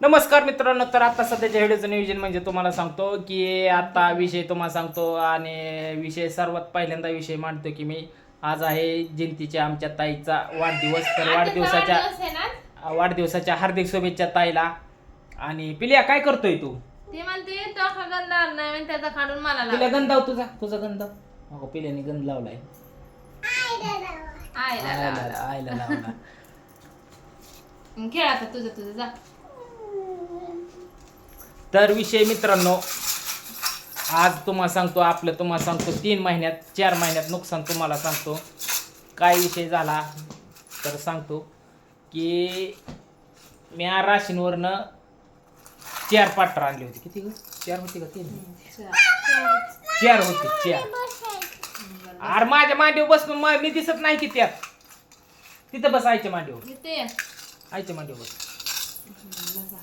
नमस्कार मित्रांनो तर आता सध्याच्या व्हिडिओचं नियोजन म्हणजे तुम्हाला सांगतो की आता विषय तुम्हाला सांगतो आणि विषय सर्वात पहिल्यांदा विषय मांडतो की मी आज आहे जयंतीच्या आमच्या ताईचा वाढदिवस तर वाढदिवसाच्या वाढदिवसाच्या हार्दिक शुभेच्छा ताईला आणि पिल्या काय करतोय तू ती म्हणते तो हा गंध आणला नाही म्हणे त्याचा काढून मला. पिल्या गंध लाव तुझा तुझा गंध लाव. अगो पिल्याने गंध लावलाय आयला लाव. आयला लावला खेळ आता तुझं तुझं जा तर विषय मित्रांनो आज तुम्हाला सांगतो आपलं तुम्हाला सांगतो तीन महिन्यात चार महिन्यात नुकसान तुम्हाला सांगतो. काय विषय झाला तर सांगतो की मी आ राशीनवरनं चार पाटर आणले होते. किती ग? चार होती का तीन? चार होते चार. अरे माझ्या मांडीवर बस म- मी दिसत नाही की त्यात तिथं बस आईच्या मांडीवर. आईच्या मांडीवर बस.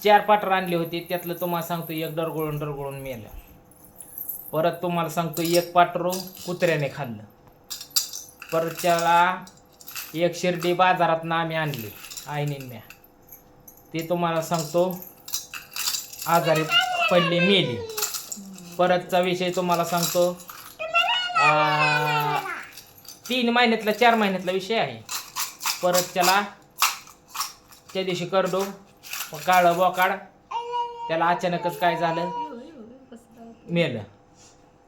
चार पाटर आणले होते त्यातलं तुम्हाला सांगतो एक डरगळून डरगळून मेलं. परत तुम्हाला सांगतो एक पाटर कुत्र्याने खाल्लं. परत त्याला एक शिर्डी बाजारात आम्ही आणली आईने म्या ते तुम्हाला सांगतो आजारी पडली मेली. परतचा विषय तुम्हाला सांगतो तीन महिन्यातला चार महिन्यातला विषय आहे. परत त्याला त्या दिवशी करडो काळं बोकाड त्याला अचानकच काय झालं? मेलं.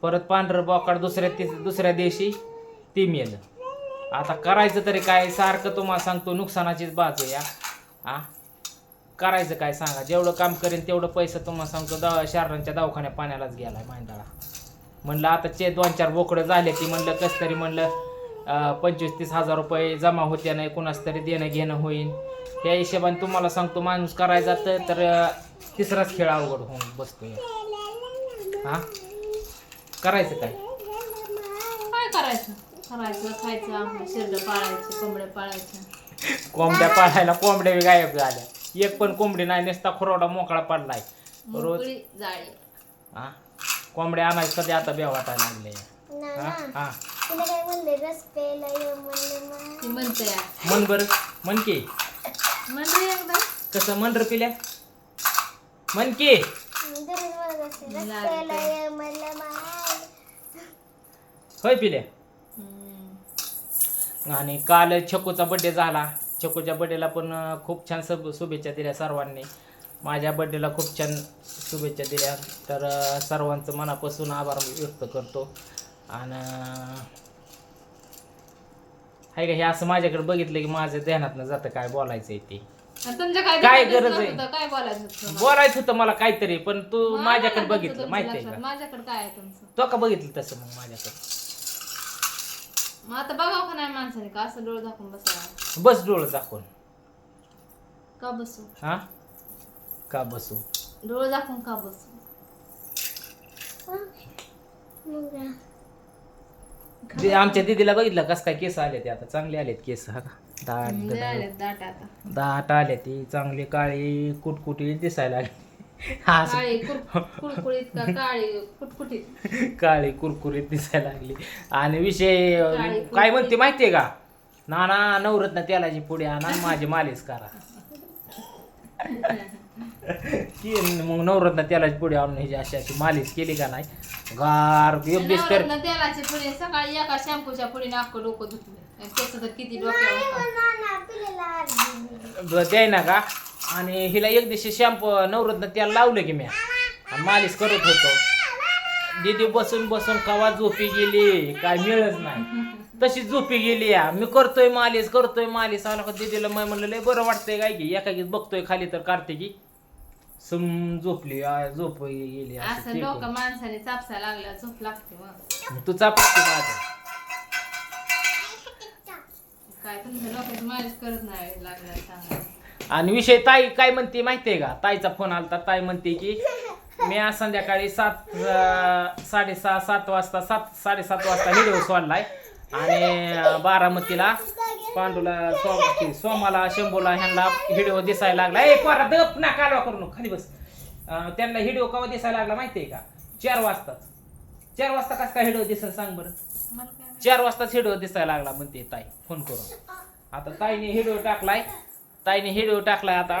परत पांढरं बोकाड दुसऱ्या ती दुसऱ्या दिवशी ती मेलं. आता करायचं तरी काय? सारखं तुम्हाला सांगतो नुकसानाचीच बाजू या हा. करायचं काय सांगा? जेवढं काम करेन तेवढं पैसे तुम्हाला सांगतो दवा शहरांच्या दवाखान्या पाण्यालाच गेलाय मांडाळा म्हणलं आता चे दोन चार बोकडं झाले ती म्हणलं कसं तरी म्हणलं पंचवीस तीस हजार रुपये जमा होत्या नाही कुणास तरी देणं घेणं होईल त्या हिशोबाने तुम्हाला सांगतो माणूस करायचा तर तिसराच खेळ अवघड होऊन बसतोय. हा? करायचं काय? काय करायचं? करायचं खायचं आपलं शिरड पाळायचं कोंबड्या पाळायचं कोंबड्या पाळायला कोंबड्या बी गायब झाल्या. एक पण कोंबडी नाही नुसता खुरोडा मोकळा पडलाय. रोज मोकळी जाळी. हा? कोंबड्या आणायचं कधी आता बे वाटायला लागले हा? हा. तुला काय म्हणले रस प्यायला ये म्हणलं मग. ती म्हणते या. मन बर. मन की. रे एकदा. कसं मन र पिल्या? मन की. मी दररोज म्हणत असते रस प्यायला ये म्हणलं मग. होय पिल्या. आणि काल छकूचा बड्डे झाला. छकूच्या बड्डेला पण अं, खूप छान सब शुभेच्छा दिल्या सर्वांनी. माझ्या बड्डेला खूप छान शुभेच्छा दिल्या. तर अं, सर्वांचं मनापासून आभार व्यक्त करतो. आणि आहे का हे असं माझ्याकडे बघितलं की माझं ध्यानात जातं काय बोलायचं आहे ते तुमच्या काय गरज आहे? नव्हतं, काय बोलायचं होतं? बोलायचं होतं मला काहीतरी पण तू मला माझ्याकडे नव्हतं बघितलं तुमच्या माहिती आहे लक्षात. का? माझ्याकडे काय आहे तुमचं? तो का बघितलं तसं मग माझ्याकडे? मग आता बघावं का नाही माणसाने का असं डोळ दाखवून बसावं? बस डोळं दाखवून का बसू? हा? का बसू? डोळ दाखवून का बसू? मग ते आमच्या दीदीला बघितलं कस काय केस आले ते आता? चांगले आलेत केस हा दाट लय आलेत दाट आता. दाट आले ती चांगली काळी कुटकुटी दिसायला लागली. हा काळी कुर- कुळकुळीत का काळी कुटकुटीत? काळी कुरकुरीत दिसायला लागली. आणि विषय काळी काय म्हणते माहितीये का? नाना नवरत्न तेलाची पुढे आणा आणि माझी मालिश करा. की मग नवरत्न तेलाची पुढे आणून ह्याची अशी अशी मालिश केली का नाही? गार तर नवरत्न तेलाचे पुढे सकाळी एका शॅम्पूच्या पुढे नाक डोकं धुतलं त्याचं तर किती डोक्यावर. द्याय ना का? आणि हिला एक दिवशी शॅम्पू नवरत्न तेल लावलं की मी. आणि मालिश करत होतो. दीदी बसून बसून कवा झोपी गेली? काय मिळत नाही. तशी झोपी गेली या. मी करतोय मालिश करतोय मालिश. आला का दीदीला मी म्हणलं लय बरं वाटतंय काय की एका बघतोय खाली तर काढते की. सम झोपली आ, झोप गेली असं डोकं. माणसाने चापसा लागला झोप लागते मग. तू माझं काय तुमच्या मालिश करत नाही लागला आणि विषय ताई काय म्हणते माहितीये का? ताईचा फोन आलता. ताई म्हणते की मी आज संध्याकाळी सात अं, साडेसहा सात वाजता सात साडेसात वाजता व्हिडिओ सोडलाय आणि अं, बारामतीला पांडूला सोम सोमाला शंभूला ह्यांना व्हिडिओ दिसायला लागला. ए पोरा दप ना कालवा करू नको खाली बस. अं, त्यांना व्हिडिओ केव्हा दिसायला लागला माहितीये का? चार वाजताच चार वाजता कस काय व्हिडिओ दिसेल सांग बरं? मला काय चार वाजताच व्हिडिओ दिसायला लागला म्हणते ताई फोन करून. आता ताईने व्हिडिओ टाकलाय. ताईने व्हिडिओ टाकलाय आता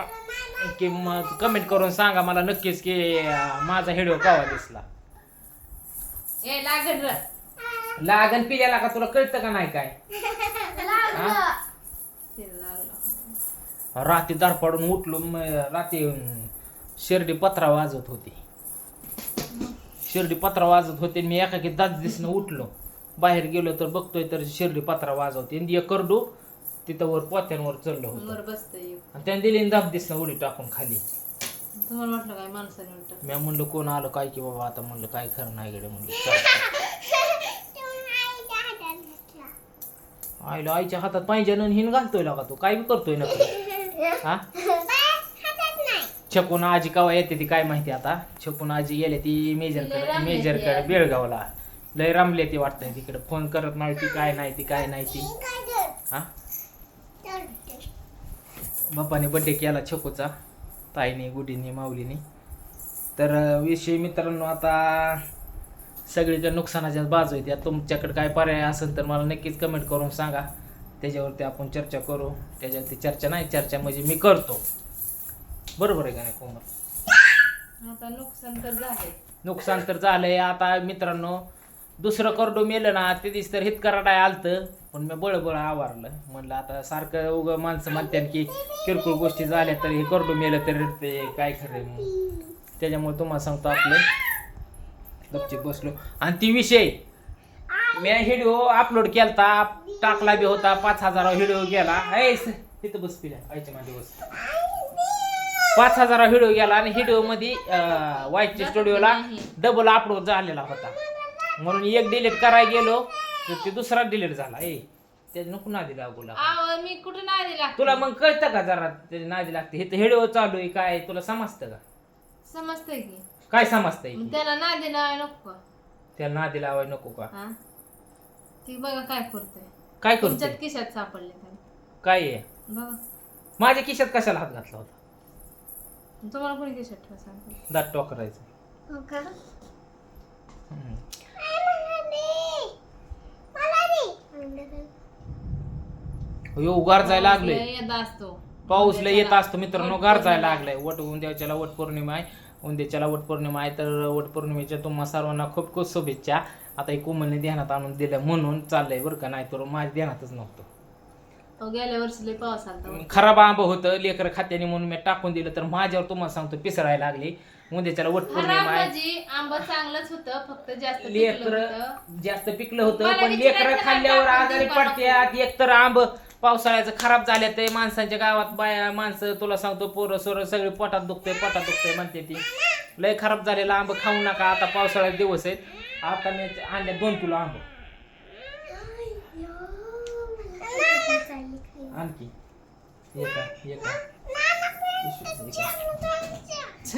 की मग कमेंट करून सांगा मला नक्कीच की अं, माझा व्हिडिओ केव्हा दिसला. ए लागल र. लागन पिल्याला का तुला कळतं का नाही काय? रात्री दार पाडून उठलो रात्री शिर्डी पत्रा वाजत होती. शिर्डी पत्रा वाजत होते मी एकाकी दात दिसणं उठलो. बाहेर गेलो तर बघतोय तर शिर्डी पत्रा वाजवते. आणि एक करडू तिथं वर पोत्यांवर चढलो होतो. आणि त्याने दिली दाब दिसणं उडी टाकून खाली. तुम्हाला वाटलं काय माणसाने मी म्हणलं कोण आलं काय की बाबा? आता म्हणलं काय खरं नाही गडे म्हणलं आईला आईच्या हातात पाहिजे हिन घालतोय का तू. काय बी करतोय ना हा? छकून आजी कवा येते ती काय माहिती आता? छकून आजी गेले ती मेजरकडे मेजरकडे. बेळगावला. लय रमले ती वाटतंय तिकडे. फोन करत नाही ती काय नाही ती काय नाही ती. हा? बापाने बड्डे केला छकूचा. ताईने गुडीने माऊलीने. तर विषय मित्रांनो आता सगळीकडे नुकसानाच्या बाजू आहेत. या तुमच्याकडे काय पर्याय असेल तर मला नक्कीच कमेंट करून सांगा. त्याच्यावरती आपण चर्चा करू. त्याच्यावरती चर्चा नाही चर्चा म्हणजे मी करतो. बरोबर आहे का नाही कोमल? आता नुकसान तर झाले नुकसान तर झालंय. आता मित्रांनो दुसरं करडो मेलं ना ते दिस तर हित कराडाय आलतं. पण मी बळबळ आवारलं. म्हणलं आता सारखं उग माणसं म्हणतात की किरकोळ गोष्टी झाल्या तर हे करडो मेलं तर ते काय खरं त्याच्यामुळे तुम्हाला सांगतो आपलं. गपचिप बसलो. आणि ती विषय मी व्हिडिओ अपलोड केलता टाकला बी होता पाच हजार व्हिडिओ गेला. ऐ तिथं बस पिल्या आईच्या बस. पाच हजार व्हिडिओ गेला आणि व्हिडिओमध्ये वाईटच्या स्टुडिओला डबल अपलोड झालेला होता. म्हणून एक डिलीट करायला गेलो तर ते दुसरा डिलीट झाला. ए त्याच्या नको नादी लागू लागला आव मी कुठं नाही दिला तुला मग कळतं का जरा त्याची नादी लागते? हे तर व्हिडिओ चालू आहे काय तुला समजतं का? समजतंय की. काय समजतंय मग त्याला नाही दिला नको त्याला नादी लावाय नको का? हा? ती बघा काय करतोय. काय तुमच्यात करतो खिशात सापडले त्याला. काय आहे? बघा. माझ्या खिशात कशाला हात घातला होता? तुम्हाला कोणी खिशात ठेवा सांगतो दात टोकरायचं. हो का? हम्म. लागले येत असतो. पाऊस लय येत असतो मित्रांनो गार जायला लागलाय. वट उद्याच्याला वट पौर्णिमा आहे. उद्याच्याला वट पौर्णिमा आहे तर वट पौर्णिमेच्या तुम्हा सर्वांना खूप खूप शुभेच्छा. आता एक कोमलने ध्यानात आणून दिलं म्हणून चाललंय बरं का नाही तर माझ्या ध्यानातच नव्हतं. अहो, गेल्या वर्षी लय पाऊस आलता खराब आंब होतं लेकर खात्याने म्हणून मी टाकून दिलं तर माझ्यावर तुम्हाला सांगतो पिसरायला लागली. उद्याच्याला वट पौर्णिमा आहे. म्हणजे आंबा चांगलंच होतं फक्त जास्त पिकलं लेकर होतं. जास्त पिकलं होतं मला पण विचारायचं लेकर नाही खाल्ल्यावर टाकून आजारी पडत्यात एकतर आंब पावसाळ्याचं खराब झालं ते माणसांच्या गावात बाया माणसं तुला सांगतो पोरं सोरं सगळे पोटात दुखतंय पोटात दुखतंय म्हणते ती. लय खराब झालेला आंब खाऊ नका आता पावसाळ्यात दिवस आहेत. आता मी आणले दोन किलो आंब. आणखी. एका एका.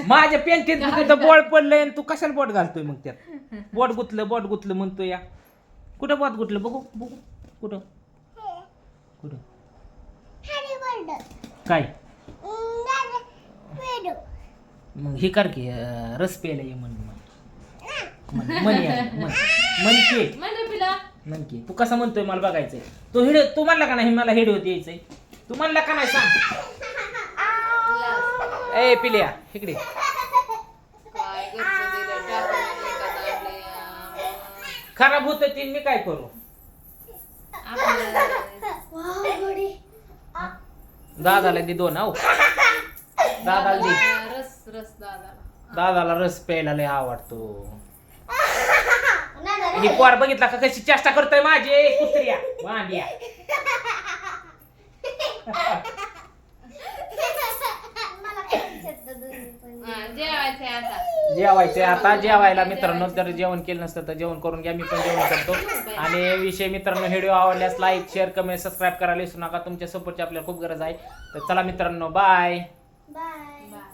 माझ्या पेंटीत तिथं बोट पडलंय आणि तू कशाला बोट घालतोय मग त्यात? बोट गुतलं बोट गुतलं म्हणतो या. कुठं बोट गुतलं? बघू बघू. कुठं? कुठं? काय? मग हे कर की अं, रस प्यायला ये म्हण म्हण. म्हण या, म्हण. म्हण की. म्हणजे पिला. म्हण की. तू कसा म्हणतोय मला बघायचंय? तू हिडो तू म्हणला का नाही मला हिडो द्यायचंय तू म्हणला का नाही सांग? ए पिल्या इकडे. काय घरचं दिलं टाकून एखादं आपलं, खराब होत ती मी काय करू? आपलं दादाला दे दोन आहो दादाला दे. रस रस दादा दादाला रस प्यायला लय आवडतो. ही पोर बघितला का कशी चेष्टा करतोय माझे? कुत्र्या वांड्या जेवायचंय आता. जेवायचे. आता जेवायला मित्रांनो जर जेवण केलं नसतं तर जेवण करून घ्या मी पण जेवण करतो. आणि विषय मित्रांनो व्हिडिओ आवडल्यास लाईक शेअर कमेंट सबस्क्राईब करायला विसरू नका. तुमच्या सपोर्टची आपल्याला खूप गरज आहे. तर चला मित्रांनो बाय बाय बाय